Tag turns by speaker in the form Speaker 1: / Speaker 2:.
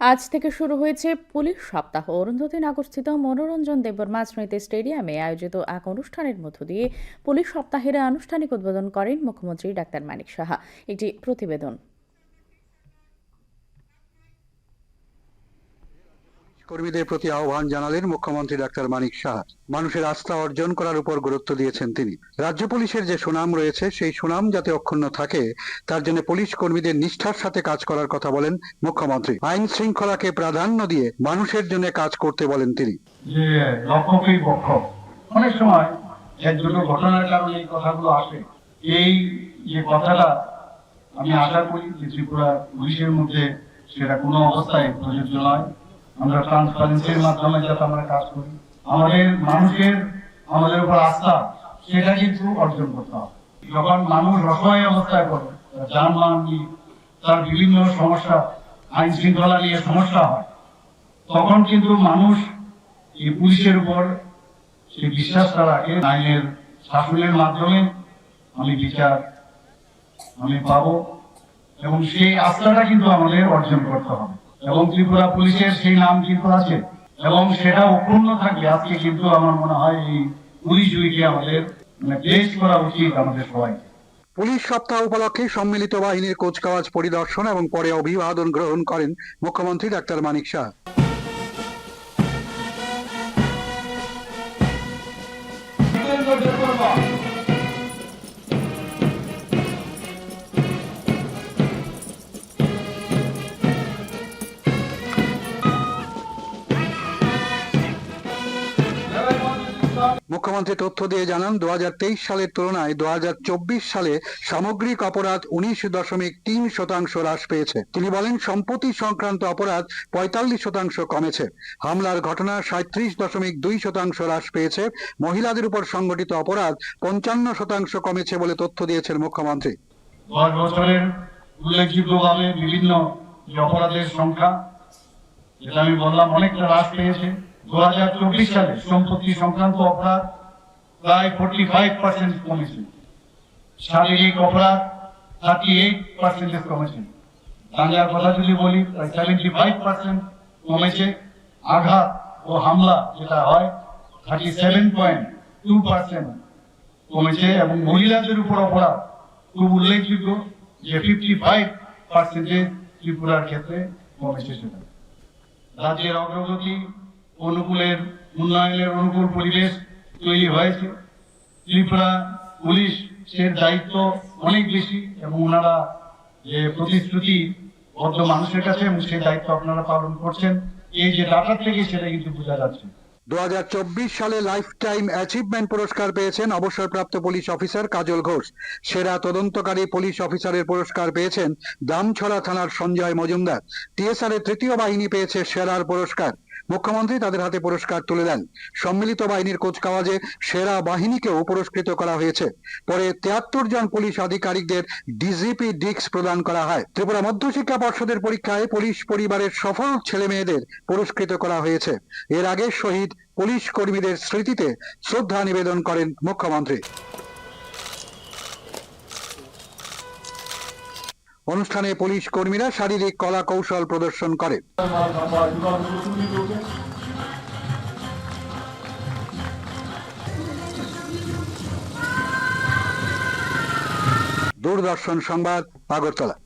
Speaker 1: আজ থেকে শুরু হয়েছে পুলিশ সপ্তাহ। অরুন্ধতী নাগরস্থিত মনোরঞ্জন দেববর্মা স্মৃতি স্টেডিয়ামে আয়োজিত এক অনুষ্ঠানের মধ্য দিয়ে পুলিশ সপ্তাহের আনুষ্ঠানিক উদ্বোধন করেন মুখ্যমন্ত্রী ডাক্তার মানিক সাহা। একটি প্রতিবেদন।
Speaker 2: কর্মীদের প্রতি আহ্বান জানালেন মুখ্যমন্ত্রী ডাক্তার মানিক সাহা। মানুষের আস্থা অর্জন করার উপর গুরুত্ব দিয়েছেন তিনি। রাজ্য পুলিশের যে সুনাম রয়েছে, সেই সুনাম যাতে অক্ষুণ্ণ থাকে, তার জন্য পুলিশ কর্মীদের নিষ্ঠার সাথে কাজ করার কথা বলেন মুখ্যমন্ত্রী। আইন শৃঙ্খলাকে প্রাধান্য দিয়ে মানুষের জন্য কাজ করতে বলেন তিনি।
Speaker 3: যে রক্ষকই পক্ষ, অনেক সময় এক দুটো ঘটনার কারণে এই কথাগুলো আসে, এই যে কথাটা আমি আশা করি যে ত্রিপুরা পুলিশের মধ্যে সেটা কোনো অবস্থায় প্রযোজ্য নয়। আমরা ট্রান্সপারেন্সির মাধ্যমে যাতে আমরা কাজ করি। আমাদের মানুষের, আমাদের উপর আস্থা, সেটা কিন্তু অর্জন করতে হবে। যখন মানুষ অসহায় অবস্থায় পড়ে যানবাহন নিয়ে তার বিভিন্ন সমস্যা, আইন শৃঙ্খলা নিয়ে সমস্যা হয়, তখন কিন্তু মানুষ এই পুলিশের উপর সেই বিশ্বাসটা রাখে, আইনের শাসনের মাধ্যমে আমি বিচার আমি পাবো এবং সেই আস্থাটা কিন্তু আমাদের অর্জন করতে হবে। এবং ত্রিপুরা পুলিশের সেই নাম কিন্তু আছে। এবং সেটা অক্ষুণ্ণ থাকবে আজকে কিন্তু আমার মনে হয় এই পুলিশ উইকে আমাদের মানে প্লেস করা উচিত আমাদের সবাইকে।
Speaker 2: পুলিশ সপ্তাহ উপলক্ষে সম্মিলিত বাহিনীর কুচকাওয়াজ পরিদর্শন এবং পরে অভিবাদন গ্রহণ করেন মুখ্যমন্ত্রী ডাক্তার মানিক শাহ। মুখ্যমন্ত্রী তথ্য দিয়ে জানান দু সালের তুলনায় দু সালে সামগ্রিক অপরাধ উনিশ দশমিক তিন শতাংশ হ্রাস পেয়েছে। তিনি বলেন সম্পত্তি সংক্রান্ত অপরাধ পঁয়তাল্লিশ শতাংশ কমেছে। হামলার ঘটনা সাঁত্রিশ দশমিক দুই শতাংশ হ্রাস পেয়েছে। মহিলাদের উপর সংগঠিত অপরাধ পঞ্চান্ন শতাংশ কমেছে বলে তথ্য দিয়েছেন মুখ্যমন্ত্রী।
Speaker 3: উল্লেখযোগ্যভাবে বিভিন্ন অপরাধের সংখ্যা, যেটা আমি বললাম, অনেকটা হ্রাস পেয়েছে। দু হাজার চব্বিশ সালে সম্পত্তি সংক্রান্ত অপরাধ প্রায় ফোর্টি ফাইভ পার্সেন্ট কমেছে। শারীরিক অপরাধ থার্টি এইট পার্সেন্টেজ কমেছে। দাঙ্গার কথা যদি বলি, প্রায় সেভেন্টি ফাইভ পার্সেন্ট কমেছে। আঘাত ও হামলা যেটা হয় thirty seven point two percent কমেছে এবং মহিলাদের উপর অপরাধ। খুব উল্লেখযোগ্য যে ফিফটি ফাইভ পার্সেন্টেজ ত্রিপুরার ক্ষেত্রে কমেছে সেটা। রাজ্যের অগ্রগতি, অনুকূলের উন্নয়নের অনুকূল পরিবেশ তৈরি হয়েছে। ত্রিপুরা পুলিশের দায়িত্ব অনেক বেশি এবং ওনারা যে প্রতিশ্রুতি বদ্ধ মানুষের কাছে এবং সেই দায়িত্ব আপনারা পালন করছেন, এই যে ডাটা থেকে সেটা কিন্তু বোঝা যাচ্ছে।
Speaker 2: দু হাজার চব্বিশ সালে লাইফ টাইম অ্যাচিভমেন্ট পুরস্কার পেয়েছেন অবসরপ্রাপ্ত পুলিশ অফিসার কাজল ঘোষ। সেরা তদন্তকারী পুলিশ অফিসারের পুরস্কার পেয়েছেন দামছড়া থানার সঞ্জয় মজুমদার। টিএসআর এর তৃতীয় বাহিনী পেয়েছে সেরার পুরস্কার। মুখ্যমন্ত্রী তাদের হাতে পুরস্কার তুলে দেন। সম্মিলিত বাহিনীর কুচকাওয়াজে সেরা বাহিনীকেও পুরস্কৃত করা হয়েছে। পরে তিয়াত্তর জন পুলিশ আধিকারিকদের ডিজিপি ডিক্স প্রদান করা হয়। ত্রিপুরা মধ্যশিক্ষা পর্ষদের পরীক্ষায় পুলিশ পরিবারের সফল ছেলে মেয়েদের পুরস্কৃত করা হয়েছে। এর আগে শহীদ পুলিশ কর্মীদের স্মৃতিতে শ্রদ্ধা নিবেদন করেন মুখ্যমন্ত্রী। অনুষ্ঠানে পুলিশ কর্মীরা শারীরিক কলা কৌশল প্রদর্শন করে। দূরদর্শন সংবাদ আগরতলা।